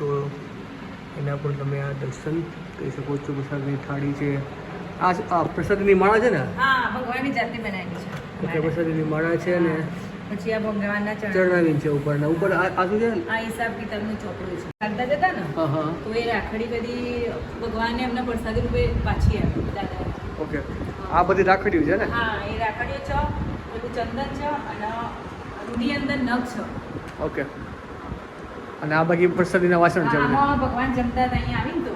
તો એના પર તમે આ દર્શન કરી શકો છો. પ્રસાદની થાળી છે. આ પ્રસાદની માળા છે ને? હા ભગવાનની જાતે બનાવેલી ઓકે છે પ્રસાદની માળા છે ને પછી આ ભગવાનના ચરણ ચરણાવીન છે ઉપરના. ઉપર આ આ શું છે? આ હિસાબ કિતાબનું ચોપડું છે. ચાલતા જતા ને? તો એ રાખડી બધી ભગવાનને એમના પ્રસાદી રૂપે પાછી આપી દાદા. ઓકે. આ બધી રાખડીઓ છે ને? હા એ રાખડીઓ છે પેલું ચંદન છે અને રૂની અંદર નખ છે. ઓકે. અને આ બાકી પ્રસાદીના વાસણ છે ભગવાન જમતા હતા અહીંયા આવીને તો.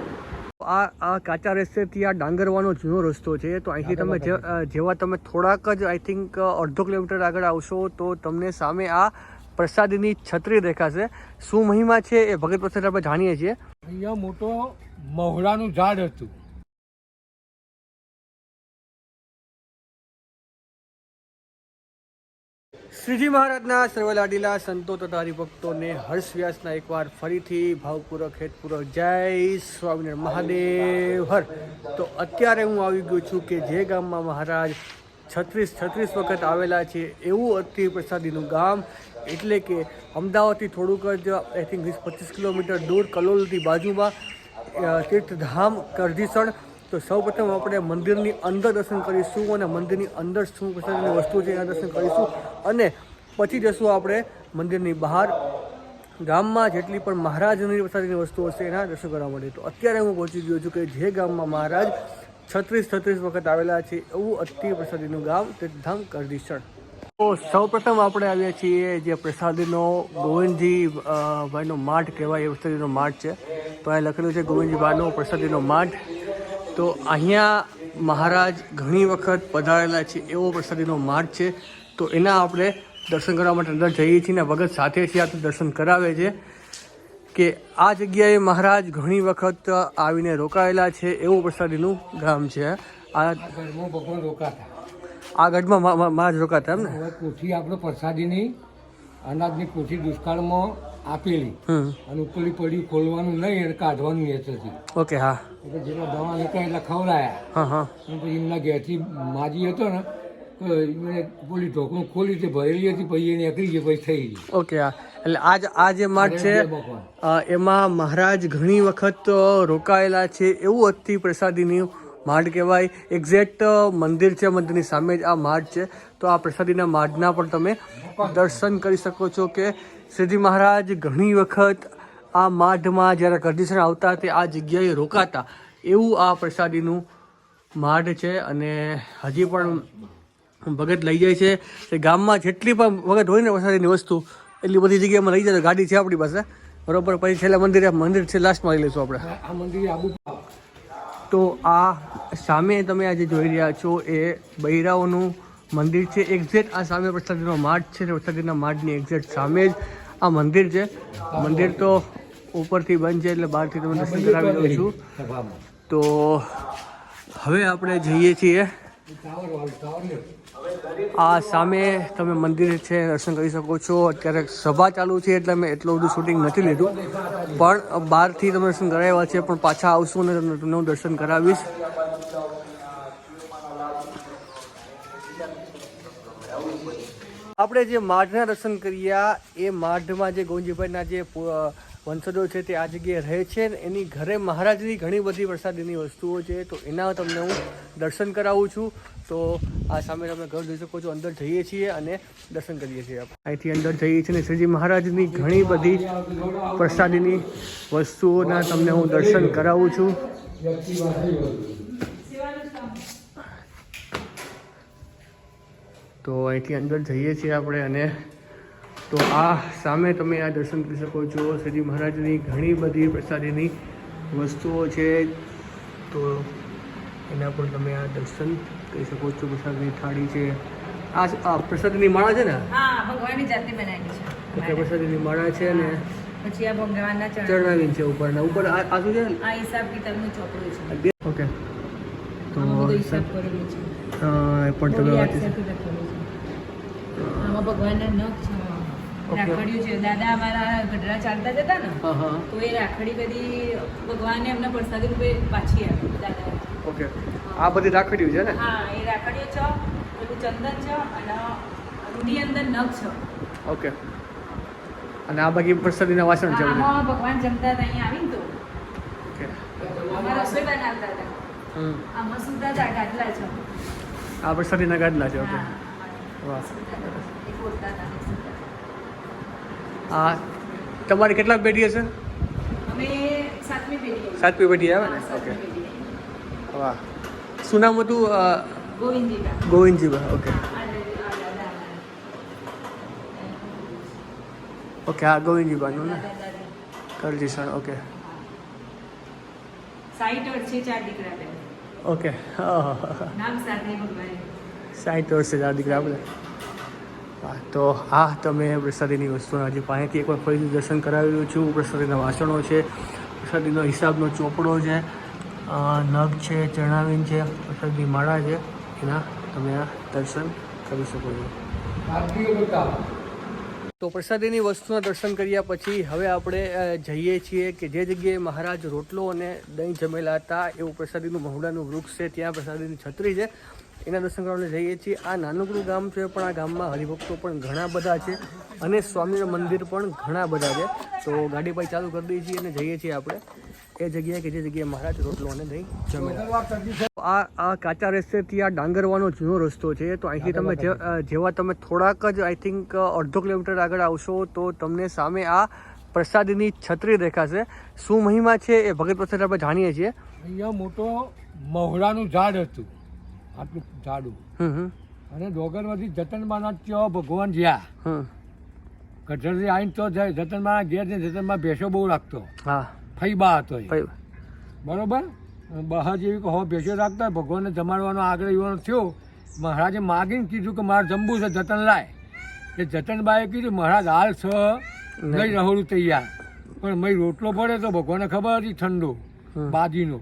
આ આ કાચા રસ્તેથી આ ડાંગરવાનો જૂનો રસ્તો છે તો અહીંથી તમે જે- જેવા તમે થોડાક જ આઈ થિંક અડધો કિલોમીટર આગળ આવશો તો તમને સામે આ પ્રસાદીની છત્રી દેખાશે. શું મહિમા છે એ ભગત પ્રસાદ આપણે જાણીએ છીએ. અહીંયા મોટો મહુડાનું ઝાડ હતું. શ્રીજી મહારાજના સર્વલાડીલા સંતો તથા હરિભક્તોને હર્ષ વ્યાસના એકવાર ફરીથી ભાવપૂર્વક, હેતપૂર્વક જય સ્વામિનારાયણ મહાદેવ, હર. તો અત્યારે હું આવી ગયો છું કે જે ગામમાં મહારાજ છત્રીસ છત્રીસ વખત આવેલા છે એવું અતિ પ્રસાદીનું ગામ. એટલે કે અમદાવાદથી થોડુંક જ આઈ થિંક વીસ, પચીસ કિલોમીટર દૂર કલોલથી બાજુમાં તીર્થધામ કરધીસણ તો સૌપ્રથમ આપણે મંદિરની અંદર દર્શન કરીશું અને મંદિરની અંદર શું પ્રસાદની વસ્તુ છે એના દર્શન કરીશું. અને પછી જશું આપણે મંદિરની બહાર. ગામમાં જેટલી પણ મહારાજની પ્રસાદની વસ્તુઓ છે એના દર્શન કરવા માટે. તો અત્યારે હું પહોંચી ગયો છું કે જે ગામમાં મહારાજ છત્રીસ છત્રીસ વખત આવેલા છે એવું અતિ પ્રસાદીનું ગામ તીર્થધામ કરદીશણ તો સૌપ્રથમ આપણે આવ્યા છીએ જે પ્રસાદીનો ગોવિંદજી ભાઈનો માઠ કહેવાય એ પ્રસાદીનો માઠ છે. તો અહીં લખેલું છે ગોવિંદજી ભાઈનો પ્રસાદીનો માઠ. તો અહીંયા મહારાજ ઘણી વખત પધારેલા છે એવો પ્રસાદીનો માઠ છે. તો એના આપણે દર્શન કરવા માટે અંદર જઈએ છીએ ને ભગત સાથે છે આ તો દર્શન કરાવે છે કે આ જગ્યાએ મહારાજ ઘણી વખત આવીને રોકાયેલા છે એવું પ્રસાદીનું ગામ છે. આ ભગવાન રોકાતા. આ ગઢમાં મહારાજ રોકાતા એમ ને? આપણે પ્રસાદીની અનાજની કોઠી દુષ્કાળમાં આપેલી. અને ઉપલી પડી ખોલવાનું નહીં અને કાઢવાનું નેચરથી ઓકે હા. એટલે જેટલા દવા લેતા એટલા ખવડાયા. હા હા. અને પછી એમના ઘેરથી માજી હતો ને પોલી ઢોકણું ખોલી તે ભરેલી હતી પછી એને એકરી ગઈ પછી થઈ ગઈ. ઓકે હા. એટલે આજ આ જે માઠ છે એમાં મહારાજ ઘણી વખત રોકાયેલા છે એવું અતિ પ્રસાદીની માઠ કહેવાય. એક્ઝેક્ટ મંદિર છે મંદિરની સામે જ આ માઠ છે. તો આ પ્રસાદીના માઠના પણ તમે દર્શન કરી શકો છો કે શ્રીજી મહારાજ ઘણી વખત આ માઢમાં જ્યારે કરદીસણ આવતા તે આ જગ્યાએ રોકાતા. એવું આ પ્રસાદીનું માઢ છે અને હજી પણ ભગત લઈ જાય છે. તે ગામમાં જેટલી પણ વગત હોય ને પ્રસાદીની વસ્તુ એટલી બધી જગ્યામાં લઈ જાય તો ગાડી છે આપણી પાસે. બરોબર પછી છેલ્લા મંદિરે મંદિર છે લાસ્ટમાં લઈ લઈશું આપણે. આ મંદિર આબુ તો આ સામે તમે આજે જોઈ રહ્યા છો એ બૈરાઓનું મંદિર છે એક્ઝેક્ટ આ સામે પ્રસાદીનો માઠ છે વરસાદીના માઠની એક્ઝેક્ટ સામે જ આ મંદિર છે. મંદિર તો ઉપરથી બંધ છે એટલે બહારથી તમે દર્શન કરાવી દઉં છું. તો હવે આપણે જઈએ છીએ. આ સામે તમે મંદિર છે દર્શન કરી શકો છો. અત્યારે સભા ચાલુ છે એટલે મેં એટલું બધું શૂટિંગ નથી લીધું. પણ બહારથી તમે દર્શન કરાવ્યા છે, પણ પાછા આવશું અને તમને દર્શન કરાવીશ. આપણે જે માઢના દર્શન કર્યા, એ માઢમાં જે ગોવિંદજીભાઈના જે વંશજો છે તે આ જગ્યાએ રહે છે ને એની ઘરે મહારાજની ઘણી બધી પ્રસાદીની વસ્તુઓ છે, તો એના તમને હું દર્શન કરાવું છું તો આ સામે તમે ઘર જોઈ શકો છો, અંદર જઈએ છીએ અને દર્શન કરીએ છીએ. અહીંથી અંદર જઈએ છીએ અને શ્રીજી મહારાજની ઘણી બધી પ્રસાદીની વસ્તુઓના તમને હું દર્શન કરાવું છું તો અહીંથી અંદર જઈએ છીએ આપણે અને તો આ સામે તમે આ દર્શન કરી શકો છો. શ્રીજી મહારાજની ઘણી બધી પ્રસાદીની વસ્તુઓ છે. તો એના પણ તમે આ દર્શન કરી શકો છો. પ્રસાદની થાળી છે. આ પ્રસાદની માળા છે ને? હા ભગવાનની જાતે બનાવેલી ઓકે પ્રસાદની માળા છે ને પછી આ ભગવાનના ચરણ ચરણાવીન છે ઉપરના. ઉપર આ શું છે? આ હિસાબ કિતાબનું ચોપડું છે. ઓકે. તો હિસાબ કરેલો છે. પણ તમે થોડી વાંચી આક્ષેપી લખેલું છે આમાં ભગવાનના નખ છે. રાખડીઓ છે. દાદા અમારા ગઢડા ચાલતા જતા ને હા હા. તો એ રાખડી બધી ભગવાનને એમના પ્રસાદી રૂપે પાછી આપી દાદા. ઓકે. આ બધી રાખડીઓ છે ને? હા એ રાખડીઓ છે પેલું ચંદન છે અને રૂની અંદર નખ છે. ઓકે. અને આ બાકી પ્રસાદીના વાસણ છે હા ભગવાન જમતા હતા અહીંયા આવીને તો. રસોઈ બનાવતા હતા. આમાં સુધા ગાદલા છે. આ પ્રસાદીના ગાદલા છે ઓકે. વાહ. આ તમારી કેટલા પેઢી હશે સાતમી પેઢી આવે ને? ઓકે વાહ. શું નામ હતું? ગોવિંદજીબા ગોવિંદજીભાઈ. ઓકે ઓકે હા ગોવિંદજીભાઈનું ને? કરજી સર ઓકે સાઈઠ છે ચાર દીકરા ઓકે નામ સાથે ભગવાન. સાઠ વર્ષે જ આ દીકરા આપણે હા તો આ તમે પ્રસાદીની વસ્તુના હજી પાસેથી એકવાર ફરીથી દર્શન કરાવ્યું છું. પ્રસાદીના વાસણો છે, પ્રસાદીનો હિસાબનો ચોપડો છે નગ છે ચણાવીન છે પ્રસાદની માળા છે. એના તમે આ દર્શન કરી શકો છો. તો પ્રસાદીની વસ્તુના દર્શન કર્યા પછી હવે આપણે જઈએ છીએ કે જે જગ્યાએ મહારાજ રોટલો અને દહીં જમેલા હતા, એવું પ્રસાદીનું મહુડાનું વૃક્ષ છે, ત્યાં પ્રસાદીની છત્રી છે. એના દર્શન કરવા જઈએ છીએ. આ નાનકડું ગામ છે, પણ આ ગામમાં હરિભક્તો પણ ઘણા બધા છે અને સ્વામીનું મંદિર પણ ઘણા બધા છે. તો ગાડી ભાઈ ચાલુ કરી દઈએ છીએ અને જઈએ છીએ આપણે. એ જગ્યાએ કે જે જગ્યાએ મહારાજ રોટલો અને દહીં જમેલા. આ આ કાચા રસ્તેથી આ ડાંગરવાનો જૂનો રસ્તો છે તો અહીંથી તમે જેવા તમે થોડાક જ આઈ થિંક અડધો કિલોમીટર આગળ આવશો તો તમને સામે આ પ્રસાદીની છત્રી દેખાશે. શું મહિમા છે એ ભગત પ્રસાદ આપણે જાણીએ છીએ. અહીંયા મોટો મહોડાનું ઝાડ હતું. આટલું ઝાડું. અને ડોગરમાંથી જતનબાના ત્યાં ભગવાન જ્યાં. ગઢરથી આવીને તો જાય જતનબાના ઘેર ને ભેંસો બહુ રાખતો. હા. ફૈબા હતો બરોબર? બહાર જેવી કે હો ભેસો રાખતા ભગવાનને જમાડવાનો આગળ એવાનો થયો. મહારાજે માગીને કીધું કે મારે જમવું છે જતન લાય. એ જતનબાએ કીધું મહારાજ હાલ છ નહીં રહોડું તૈયાર. પણ મેં રોટલો પડે તો ભગવાનને ખબર હતી ઠંડો. બાજીનો.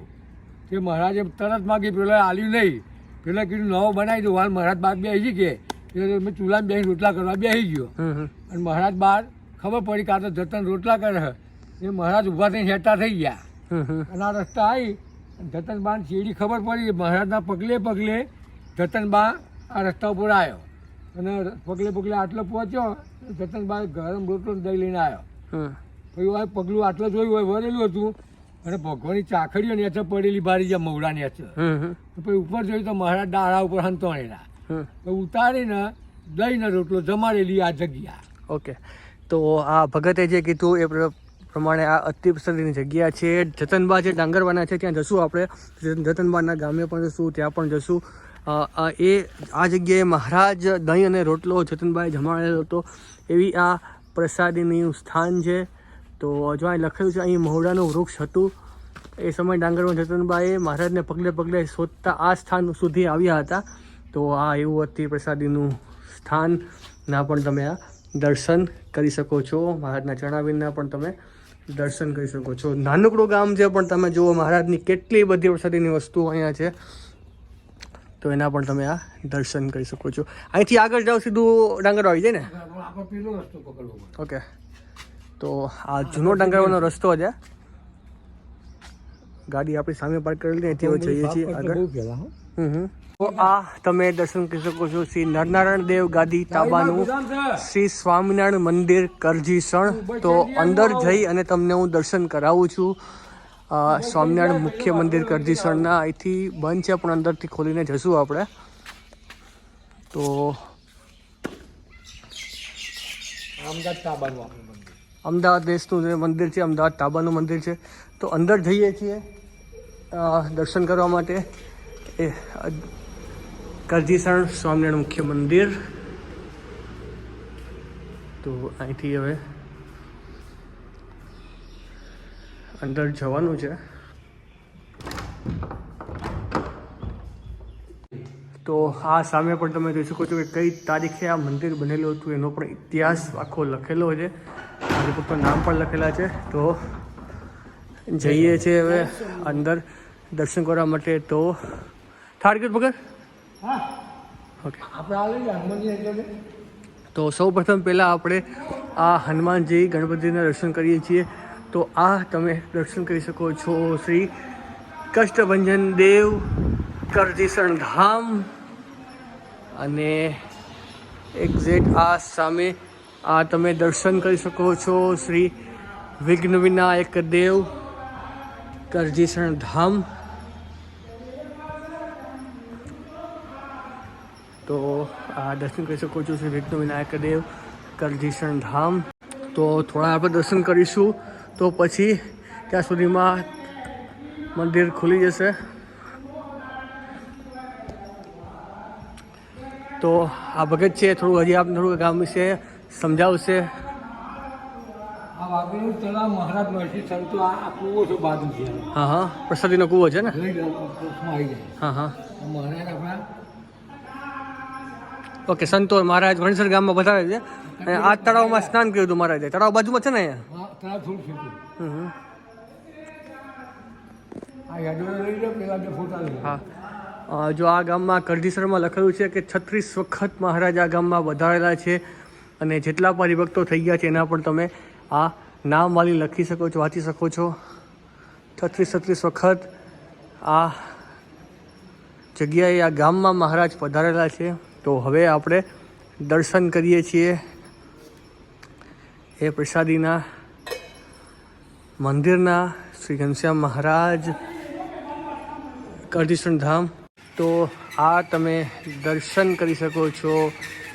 તે મહારાજે તરત માગી પેલા આલ્યું નહીં. પેલા કીધું નવો બનાવી દો હાલ મહારાજ બાદ બેસી કે એટલે મેં ચૂલામાં બેસી રોટલા કરવા બેસી ગયો. હમ હમ. અને મહારાજ બાર ખબર પડી કાં તો જતન રોટલા કરે એ મહારાજ ઊભા થઈને હેઠા થઈ ગયા. અને આ રસ્તા આવી. જતનબાન શેરડી ખબર પડી મહારાજના પગલે પગલે જતનબા આ રસ્તા ઉપર આવ્યો. અને પગલે પગલે આટલો પહોંચ્યો જતનબા ગરમ રોટલો દહીં લઈને આવ્યો. પછી આ પગલું આટલો જોયું હોય વરેલું હતું. અને ભગવાનની ચાખડીઓ ને એચે પડેલી બારી જ્યાં હમ હમ. પછી ઉપર જોયું તો મહારાજ ડાળા ઉપર હંતોણેલા. તો ઉતારીને દહીંનો રોટલો જમાડેલી આ જગ્યા. ઓકે. તો આ ભગતે જે કીધું એ પ્રમાણે આ અતિ પ્રસાદીની જગ્યા છે. જતનબા જે ડાંગરવાના છે, ત્યાં જશું આપણે. જતન- જતનબાના ગામે પણ જશું, ત્યાં પણ જશું. એ, આ જગ્યાએ મહારાજ દહીં અને રોટલો જતનબાએ જમાડેલો હતો. એવી આ પ્રસાદીનું સ્થાન છે. તો જો અહીં લખેલું છે, અહીં મહોડાનું વૃક્ષ હતું. એ સમય ડાંગરમાં જતનબાએ મહારાજને પગલે પગલે શોધતા આ સ્થાન સુધી આવ્યા હતા. તો આ એવું અતિ પ્રસાદીનું સ્થાન. ના પણ તમે આ દર્શન કરી શકો છો. મહારાજના ચણાવીના પણ તમે દર્શન કરી શકો છો. નાનકડું ગામ છે પણ તમે જુઓ મહારાજની કેટલી બધી પ્રસાદીની વસ્તુઓ અહીંયા છે. તો એના પણ તમે આ દર્શન કરી શકો છો. અહીંથી આગળ જાઓ સીધું ડાંગર આવી જાય ને? ઓકે. તો આ જૂનો ડાંગરવાનો રસ્તો છે. ગાડી આપણી સામે પાર્ક કરેલી અહીંથી જઈએ છીએ આગળ. હમ હમ. તો આ તમે દર્શન કરી શકો છો શ્રી નરનારાયણ દેવ ગાદી તાબાનું. શ્રી સ્વામિનારાયણ મંદિર કરજીસણ. તો અંદર જઈ અને તમને હું દર્શન કરાવું છું. સ્વામિનારાયણ મુખ્ય મંદિર કરજીસણના. અહીંથી બંધ છે પણ અંદરથી ખોલીને જશું આપણે. તો અમદાવાદ દેશનું જે મંદિર છે અમદાવાદ તાબાનું મંદિર છે. તો અંદર જઈએ છીએ દર્શન કરવા માટે. એ કરજીસણ સ્વામિનારાયણ મુખ્ય મંદિર. તો અહીંથી હવે અંદર જવાનું છે. તો આ સામે પણ તમે જોઈ શકો છો કે કઈ તારીખે આ મંદિર બનેલું હતું એનો પણ ઇતિહાસ આખો લખેલો છે. ફક્ત નામ પણ લખેલા છે. તો જઈએ છીએ હવે અંદર દર્શન કરવા માટે. તો થાળગીર ભગત? હા. ઓકે આપણે આ લઈએ હનુમાનજી એટલે તો સૌ પ્રથમ પહેલાં આપણે આ હનુમાનજી ગણપતિના દર્શન કરીએ છીએ. તો આ તમે દર્શન કરી શકો છો શ્રી કષ્ટભંજન દેવ કરજીસણ ધામ અને એક્ઝેક્ટ આ સામે આ તમે દર્શન કરી શકો છો શ્રી વિઘ્ન વિનાયક દેવ કરજીસણ ધામ. તો આ દર્શન કરી શકો છો શ્રી વિઘ્ન વિનાયક દેવ કરજીશન ધામ. તો થોડા આપણે દર્શન કરીશું. તો પછી ત્યાં સુધીમાં મંદિર ખુલી જશે. તો આ ભગત છે થોડું હજી આપને થોડું ગામ વિશે સમજાવશે. આ વાઘેલું તળાવ મહારાજ મહેશી સંતો આ કૂવો છે બાજુ છે હા હા. પ્રસાદીનો કૂવો છે ને? હા હા. મહારાજ આપણા ઓકે સંતો મહારાજ વણસર ગામમાં બતાવે છે. અને આ તળાવમાં સ્નાન કર્યું હતું મહારાજે. તળાવ બાજુમાં છે ને અહીંયા? હા જો આ ગામમાં કરજીસરમાં લખેલું છે કે છત્રીસ વખત મહારાજ આ ગામમાં વધારેલા છે અને જેટલા પણ હરિભક્તો થઈ ગયા છે એના પણ તમે આ નામ વાલી લખી શકો છો વાંચી શકો છો. છત્રીસ છત્રીસ વખત આ જગ્યાએ આ ગામમાં મહારાજ પધારેલા છે. તો હવે આપણે દર્શન કરીએ છીએ એ પ્રસાદીના મંદિરના શ્રી ઘનશ્યામ મહારાજ કરજીસણ ધામ. તો આ તમે દર્શન કરી શકો છો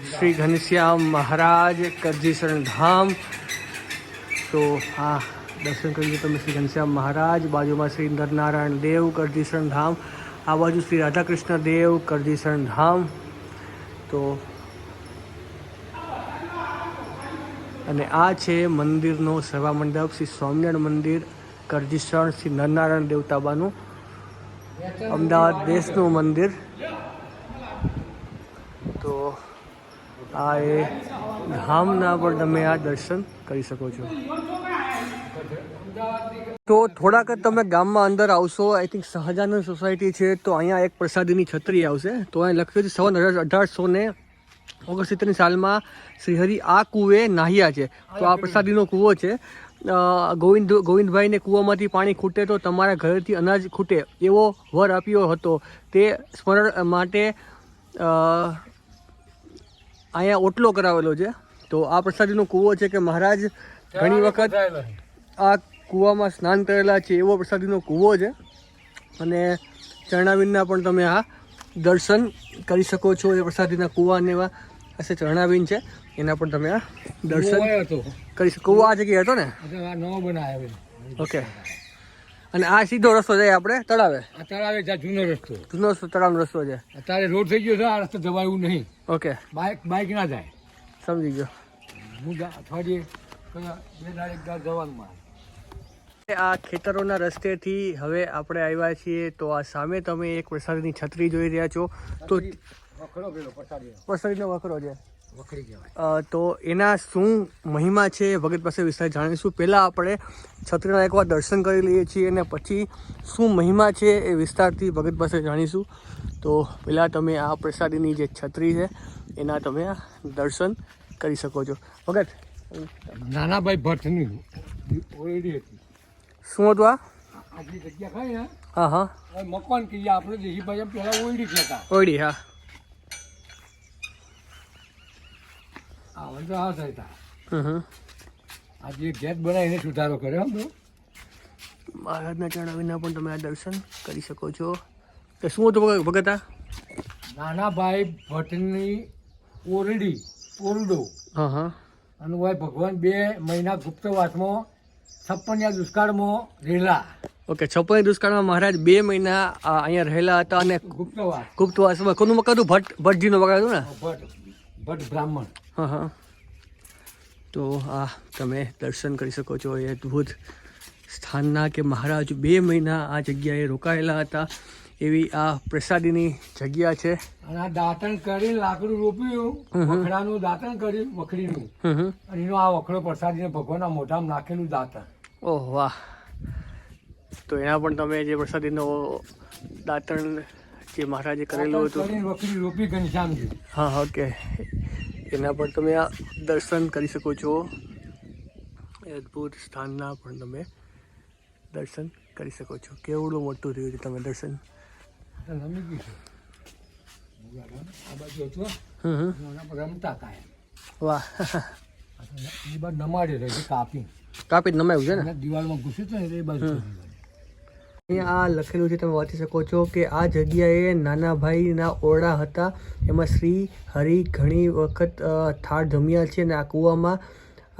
શ્રી ઘનશ્યામ મહારાજ કરજીસણ ધામ. તો આ દર્શન કરીએ તમે શ્રી ઘનશ્યામ મહારાજ, બાજુમાં શ્રી નરનારાયણ દેવ કરજીસણ ધામ, આ બાજુ શ્રી રાધાકૃષ્ણ દેવ કરજીસણ ધામ. તો અને આ છે મંદિરનો સભા મંડપ, શ્રી સ્વામિનારાયણ મંદિર, કરજીસણ, શ્રી નરનારાયણ દેવતાબાનું અમદાવાદ દેશનું મંદિર. તો આ એ ધામના પણ તમે આ દર્શન કરી શકો છો. તો થોડાક જ તમે ગામમાં અંદર આવશો. આઈ થિંક સહજાનંદ સોસાયટી છે તો અહીંયા એક પ્રસાદીની છત્રી આવશે. તો અહીંયા લખ્યું છે સન અઢારસો ને ઓગણસિત્તેરની સાલમાં શ્રીહરિ આ કૂવે નાહ્યા છે. તો આ પ્રસાદીનો કૂવો છે. ગોવિંદ ગોવિંદભાઈને કૂવામાંથી પાણી ખૂટે તો તમારા ઘરેથી અનાજ ખૂટે એવો વર આપ્યો હતો. તે સ્મરણ માટે અહીંયા ઓટલો કરાવેલો છે. તો આ પ્રસાદીનો કૂવો છે કે મહારાજ ઘણી વખત આ કૂવામાં સ્નાન કરેલા છે એવો પ્રસાદીનો કૂવો છે. અને ચરણાવીનના પણ તમે આ દર્શન કરી શકો છો એ પ્રસાદીના કૂવા ને એવા હશે ચરણાવીન છે. એના પણ તમે આ દર્શન કરી શકો. કૂવો આ જગ્યાએ હતો ને? આ નવો બનાવ્યો ઓકે. અને આ સીધો રસ્તો જાય આપણે તળાવે? આ તળાવે જ્યાં જૂનો રસ્તો. જૂનો તળાવનો રસ્તો છે. અત્યારે રોડ થઈ ગયો છે આ રસ્તો જવાયું નહીં. ઓકે. બાઇક બાઇક ના જાય. સમજી ગયો. હું અઠવાડિયે બે તારીખ જવાનું મારે. આ ખેતરોના રસ્તેથી હવે આપણે આવ્યા છીએ. તો આ સામે તમે એક પ્રસાદની છત્રી જોઈ રહ્યા છો. તો પ્રસાદીનો વખરો છે. તો એના શું મહિમા છે ભગત પાસે વિસ્તાર જાણીશું. પહેલાં આપણે છત્રીના એકવાર દર્શન કરી લઈએ છીએ અને પછી શું મહિમા છે એ વિસ્તારથી ભગત પાસે જાણીશું. તો પહેલાં તમે આ પ્રસાદીની જે છત્રી છે એના તમે દર્શન કરી શકો છો. ભગત. નાના ભાઈ ભટ્ટની ઓરડી હતી. શું હતું આ? આટલી જગ્યા ખાઈ ને હા હા. મકાન કહીએ આપણે દેશી ભાષા પહેલા ઓરડી કહેતા. ઓયડી હા. આ વંદો આ થતા આ જે ગેટ બનાવીને સુધારો કર્યો હો મહારાજના મહારાજના ચરણાવીના પણ તમે આ દર્શન કરી શકો છો. તો શું હતું ભગત- આ? નાના ભાઈ ભટ્ટની ઓરડી ઓરડો. હા હા. અને ભાઈ ભગવાન બે મહિના ગુપ્તવાસમાં છપ્પનિયા દુષ્કાળમાં રહેલા. ઓકે છપ્પન દુષ્કાળમાં મહારાજ બે મહિના અહીંયા રહેલા હતા અને ગુપ્તવાસ. ગુપ્તવાસમાં કોનું મકાન હતું ભટ્ટ ભટ્ટજીનું મકાન હતું ને ભટ્ટ ભટ્ટ બ્રાહ્મણ. હા હા. તો આ તમે દર્શન કરી શકો છો એ અદ્ભુત સ્થાનના કે મહારાજ બે મહિના આ જગ્યાએ રોકાયેલા હતા. એવી આ પ્રસાદીની જગ્યા છે. અને આ દાંતણ કરી લાકડું રોપ્યું. વખડાનું દાંતણ કર્યું વખડીનું. અને એનો આ વખડો પ્રસાદીને ભગવાનના મોઢામાં નાખેલું દાંતણ. ઓહ વાહ. તો એના પણ તમે જે પ્રસાદીનો દાંતણ જે મહારાજે કરેલું હતું. વખડી રોપી ઘનશ્યામજી. હા હા ઓકે. એના પણ તમે આ દર્શન કરી શકો છો. અદ્ભુત સ્થાનના પણ તમે દર્શન કરી શકો છો. કેવડું મોટું રહ્યું છે તમે દર્શન? નમી ગયું છે. આ બાજુ હતું રમતા વાહ. એ નમાડે છે કાપી કાપી નમાયું છે ને? દિવાળમાં ઘૂસ્યું છે ને એ બાજુ આ લખેલું છે તમે વાંચી શકો છો કે આ જગ્યાએ નાના ભાઈના ઓરડા હતા. એમાં શ્રી હરિ ઘણી વખત થાળ જમ્યા છે અને આ કૂવામાં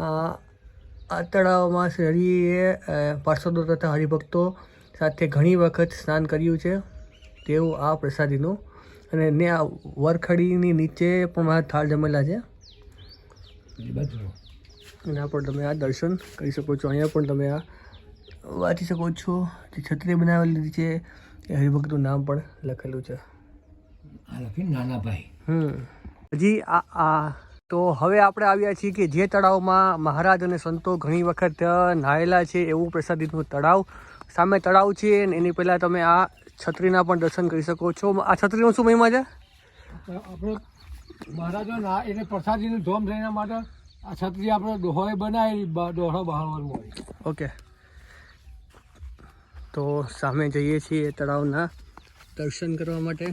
આ તળાવમાં શ્રી હરિએ પાર્ષદો તથા હરિભક્તો સાથે ઘણી વખત સ્નાન કર્યું છે. તેવું આ પ્રસાદીનું. અને ને આ વરખડીની નીચે પણ મારા થાળ જમેલા છે. પણ એના પર તમે આ દર્શન કરી શકો છો. અહીંયા પણ તમે આ વાંચી શકો છો. જે છત્રી બનાવેલી છે એ હરિભક્તનું નામ પણ લખેલું છે. લખી હમ. હજી આ આ. તો હવે આપણે આવ્યા છીએ કે જે તળાવમાં મહારાજ અને સંતો ઘણી વખત નાહેલા છે એવું પ્રસાદીનું તળાવ. સામે તળાવ છે અને એની પહેલાં તમે આ છત્રીના પણ દર્શન કરી શકો છો. આ છત્રીનો શું મહિમા છે? આપણે મહારાજો ના એટલે પ્રસાદીનું ધોમ એના માટે આ છત્રી આપણે ડોહોએ બનાવેલી ડોહો બહારવાનું હોય. ઓકે. તો સામે જઈએ છીએ તળાવના દર્શન કરવા માટે.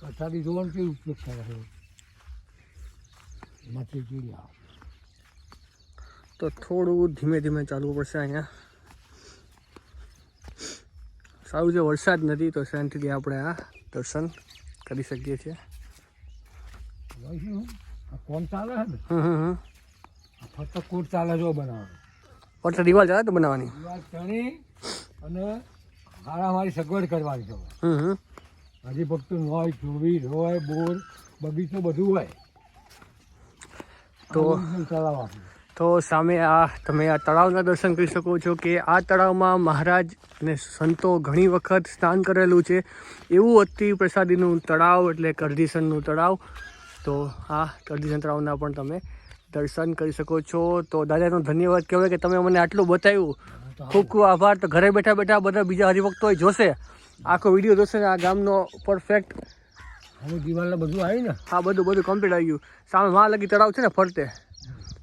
પ્રસાદી જોવાનું કેવી ઉપયોગ થાય છે? એમાંથી જોઈ તો થોડું ધીમે ધીમે ચાલવું પડશે અહીંયા. સારું છે વરસાદ નથી તો શાંતિથી આપણે આ દર્શન કરી શકીએ છીએ. કોણ ચાલે છે ફક્ત કોટ ચાલે જો બનાવવાનું. એટલે દિવાલ ચાલે તો બનાવવાની? દિવાલ ચણી અને હારામારી સગવડ કરવાની છે હમ હમ. હરિભક્તો હોય ચોરી હોય બોર બગીચો બધું હોય. તો ચલાવવાનું. તો સામે આ તમે આ તળાવના દર્શન કરી શકો છો કે આ તળાવમાં મહારાજ અને સંતો ઘણી વખત સ્નાન કરેલું છે. એવું અતિ પ્રસાદીનું તળાવ એટલે કરધીસરનું તળાવ. તો આ કરધીસર તળાવના પણ તમે દર્શન કરી શકો છો. તો દાદાનો ધન્યવાદ કહેવાય કે તમે મને આટલું બતાવ્યું. ખૂબ ખૂબ આભાર. તો ઘરે બેઠા બેઠા બધા બીજા હરિભક્તો જોશે. આખો વીડિયો જોશે ને આ ગામનો પરફેક્ટ હવે દિવાલને બધું આવ્યું ને આ બધું બધું કમ્પ્લીટ આવી ગયું. સામે માં લગી તળાવ છે ને ફરતે.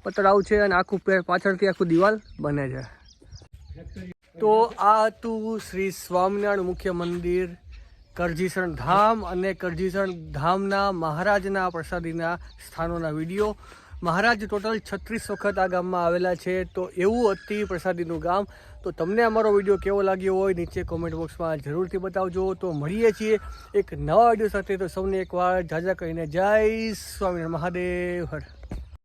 પણ તળાવ છે અને આખું પાછળથી આખું દિવાલ બને છે. તો આ હતું શ્રી સ્વામિનારાયણ મુખ્ય મંદિર, કરજીસણ ધામ અને કરજીસણ ધામના મહારાજના પ્રસાદીના સ્થાનોના વીડિયો. મહારાજ ટોટલ છત્રીસ વખત આ ગામમાં આવેલા છે, તો એવું અતિ પ્રસાદીનું ગામ. તો તમને અમારો વીડિયો કેવો લાગ્યો હોય નીચે કોમેન્ટ બોક્સમાં જરૂરથી બતાવજો. તો મળીએ છીએ એક નવા વીડિયો સાથે. તો સૌને એકવાર જાજા કહીને જય સ્વામિનારાયણ મહાદેવ. હર.